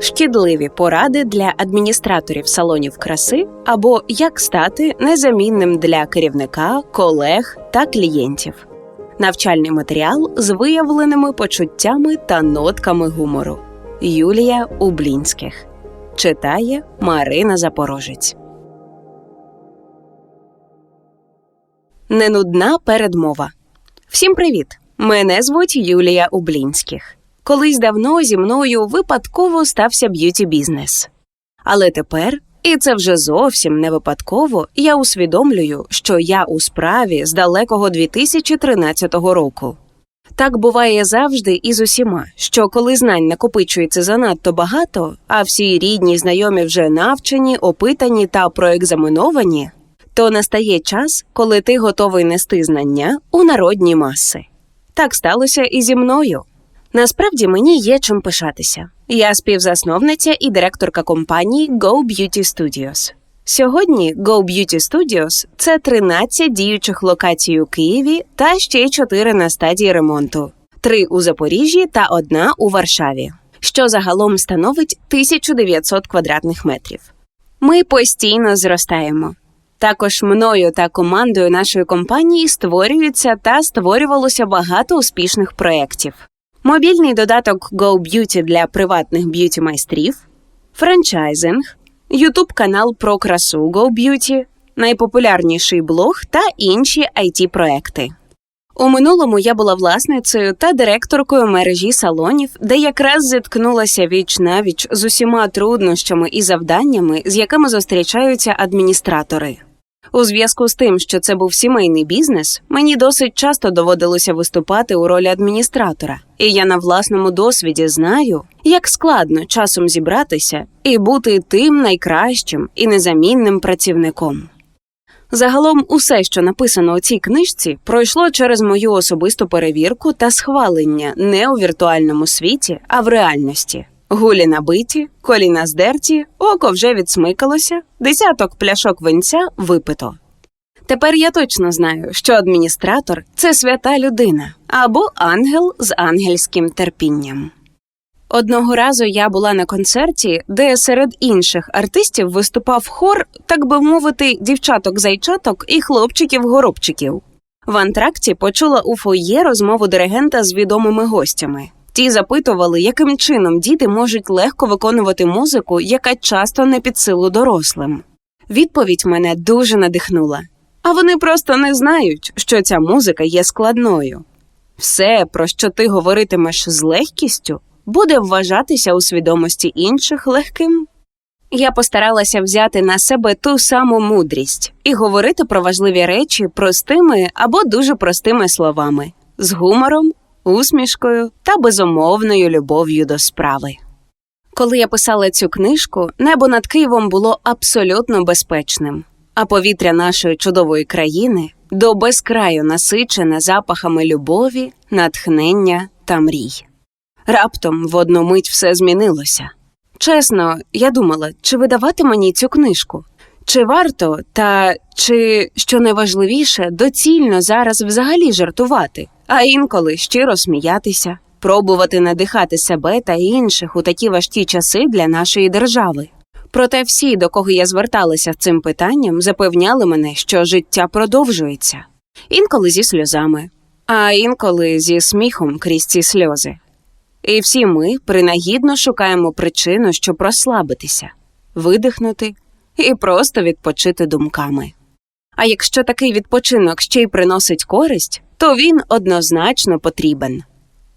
Шкідливі поради для адміністраторів салонів краси або як стати незамінним для керівника, колег та клієнтів. Навчальний матеріал з виявленими почуттями та нотками гумору. Юлія Ублінських читає Марина Запорожець. Ненудна передмова. Всім привіт! Мене звуть Юлія Ублінських. Колись давно зі мною випадково стався б'юті бізнес. Але тепер, і це вже зовсім не випадково, я усвідомлюю, що я у справі з далекого 2013 року. Так буває завжди і з усіма, що коли знань накопичується занадто багато, а всі рідні знайомі вже навчені, опитані та проекзаменовані, то настає час, коли ти готовий нести знання у народні маси. Так сталося і зі мною. Насправді мені є чим пишатися. Я співзасновниця і директорка компанії Go Beauty Studios. Сьогодні Go Beauty Studios – це 13 діючих локацій у Києві та ще 4 на стадії ремонту, 3 у Запоріжжі та одна у Варшаві, що загалом становить 1900 квадратних метрів. Ми постійно зростаємо. Також мною та командою нашої компанії створюється та створювалося багато успішних проєктів. Мобільний додаток Go Beauty для приватних б'юті майстрів, франчайзинг, Ютуб канал про красу Go Beauty, найпопулярніший блог та інші it проекти. У минулому я була власницею та директоркою мережі салонів, де якраз зіткнулася віч навіч з усіма труднощами і завданнями, з якими зустрічаються адміністратори. У зв'язку з тим, що це був сімейний бізнес, мені досить часто доводилося виступати у ролі адміністратора, і я на власному досвіді знаю, як складно часом зібратися і бути тим найкращим і незамінним працівником. Загалом, усе, що написано у цій книжці, пройшло через мою особисту перевірку та схвалення не у віртуальному світі, а в реальності. Гулі набиті, коліна здерті, око вже відсмикалося, десяток пляшок винця випито. Тепер я точно знаю, що адміністратор це свята людина або ангел з ангельським терпінням. Одного разу я була на концерті, де серед інших артистів виступав хор, так би мовити, дівчаток-зайчаток і хлопчиків-горобчиків. В антракті почула у фоє розмову диригента з відомими гостями. Ті запитували, яким чином діти можуть легко виконувати музику, яка часто не під силу дорослим. Відповідь мене дуже надихнула. А вони просто не знають, що ця музика є складною. Все, про що ти говоритимеш з легкістю, буде вважатися у свідомості інших легким. Я постаралася взяти на себе ту саму мудрість і говорити про важливі речі простими або дуже простими словами, з гумором, усмішкою та безумовною любов'ю до справи. Коли я писала цю книжку, небо над Києвом було абсолютно безпечним, а повітря нашої чудової країни до безкраю насичене запахами любові, натхнення та мрій. Раптом в одну мить все змінилося. Чесно, я думала, чи видавати мені цю книжку, чи варто, та чи, що найважливіше, доцільно зараз взагалі жартувати, а інколи щиро сміятися, пробувати надихати себе та інших у такі важкі часи для нашої держави. Проте всі, до кого я зверталася з цим питанням, запевняли мене, що життя продовжується інколи зі сльозами, а інколи зі сміхом крізь ці сльози. І всі ми принагідно шукаємо причину, щоб розслабитися, видихнути і просто відпочити думками. А якщо такий відпочинок ще й приносить користь, то він однозначно потрібен.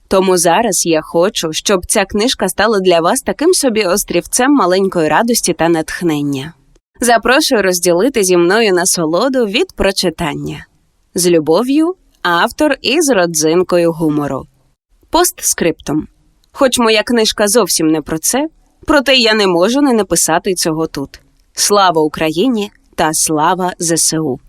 Тому зараз я хочу, щоб ця книжка стала для вас таким собі острівцем маленької радості та натхнення. Запрошую розділити зі мною насолоду від прочитання з любов'ю, автор із родзинкою гумору. Постскриптум. Хоч моя книжка зовсім не про це, проте я не можу не написати цього тут. Слава Україні та слава ЗСУ!